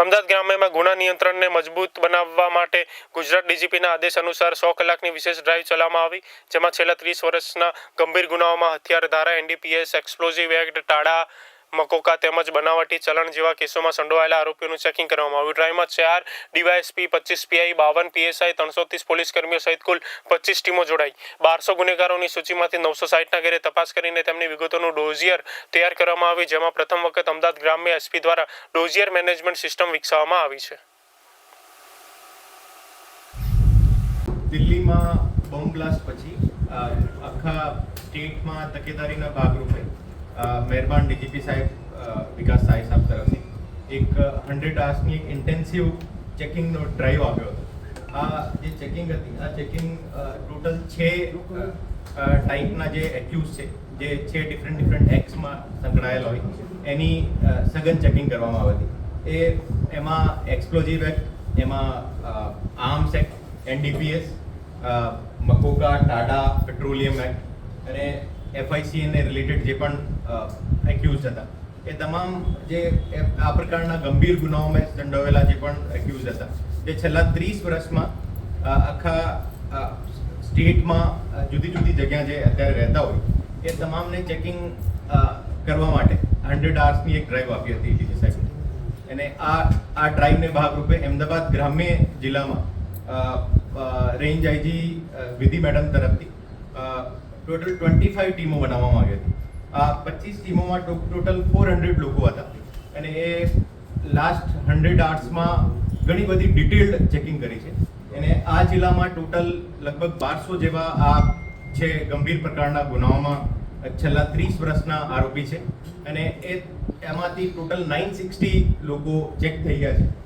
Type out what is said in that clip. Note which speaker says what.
Speaker 1: અમદાવાદ ગ્રામ્યમાં ગુના નિયંત્રણને મજબૂત બનાવવા માટે ગુજરાત ડીજીપીના આદેશ અનુસાર સો કલાકની વિશેષ ડ્રાઈવ ચલાવવામાં આવી, જેમાં છેલ્લા ત્રીસ વર્ષના ગંભીર ગુનાઓમાં હથિયાર ધારા NDPS, explosive act TADA MCOCA તેમજ બનાવટી ચલણ જેવા કેસોમાં સંડોવાયેલા આરોપીઓનું ચેકિંગ કરવામાં આવ્યું. ડ્રાઈવમાં ચાર ડીવાયએસપી, પચીસ પીઆઈ, બાવન પીએસઆઈ ત્રણસો ત્રીસ પોલીસ કર્મીઓ સહિત કુલ પચીસ ટીમો જોડાઈ. બારસો ગુનેગારોની સૂચિમાંથી નવસો સાઠના ઘેરે તપાસ કરીને તેમની વિગતોનું ડોઝિયર તૈયાર કરવામાં આવી, જેમાં પ્રથમ વખત અમદાવાદ ગ્રામ્ય એસપી દ્વારા ડોઝિયર મેનેજમેન્ટ સિસ્ટમ વિકસાવવામાં આવી છે.
Speaker 2: દિલ્હીમાં બોમ્બ બ્લાસ્ટ પછી આખા સ્ટેટમાં તકેદારીના ભાગરૂપે મહેરબાન ડીજીપી સાહેબ વિકાસ સાહેબ સાહેબ તરફથી એક હંડ્રેડ આર્સની એક ઇન્ટેન્સિવ ચેકિંગનો ડ્રાઈવ આવ્યો હતો આ જે ચેકિંગ હતી આ ચેકિંગ ટોટલ છે ટાઈપના જે એક્યુઝ છે જે છે ડિફરન્ટ ડિફરન્ટ એક્સમાં સંકળાયેલા હોય એની સઘન ચેકિંગ કરવામાં આવી હતી એ એમાં એક્સપ્લોઝિવ એક્ટ એમાં arms act NDPS MCOCA TADA petroleum act અને એફઆઈસી અને રિલેટેડ જે પણ એક્યુઝ હતા, એ તમામ જે આ પ્રકારના ગંભીર ગુનાઓમાં સંડોવેલા જે પણ એક્યુઝ હતા જે છેલ્લા ત્રીસ વર્ષમાં આખા સ્ટેટમાં જુદી જુદી જગ્યા જે અત્યારે રહેતા હોય, એ તમામને ચેકિંગ કરવા માટે હંડ્રેડ આર્સની એક ડ્રાઈવ આપી હતી ડીજી સાહેબ. અને આ આ ડ્રાઈવને ભાગરૂપે અમદાવાદ ગ્રામ્ય જિલ્લામાં રેન્જ આઈજી વિધિ મેડમ તરફથી ટોટલ ટ્વેન્ટી ફાઇવ ટીમો બનાવવામાં આવી હતી. આ પચીસ ટીમોમાં ટોટલ ફોર હંડ્રેડ લોકો હતા. અને એ લાસ્ટ હંડ્રેડ આર્ટ્સમાં ઘણી બધી ડિટેલ્ડ ચેકિંગ કરી છે. અને આ જિલ્લામાં ટોટલ લગભગ બારસો જેવા આ છે ગંભીર પ્રકારના ગુનાઓમાં છેલ્લા ત્રીસ વર્ષના આરોપી છે. અને એ, એમાંથી ટોટલ નાઇન સિક્સટી લોકો ચેક થઈ ગયા છે.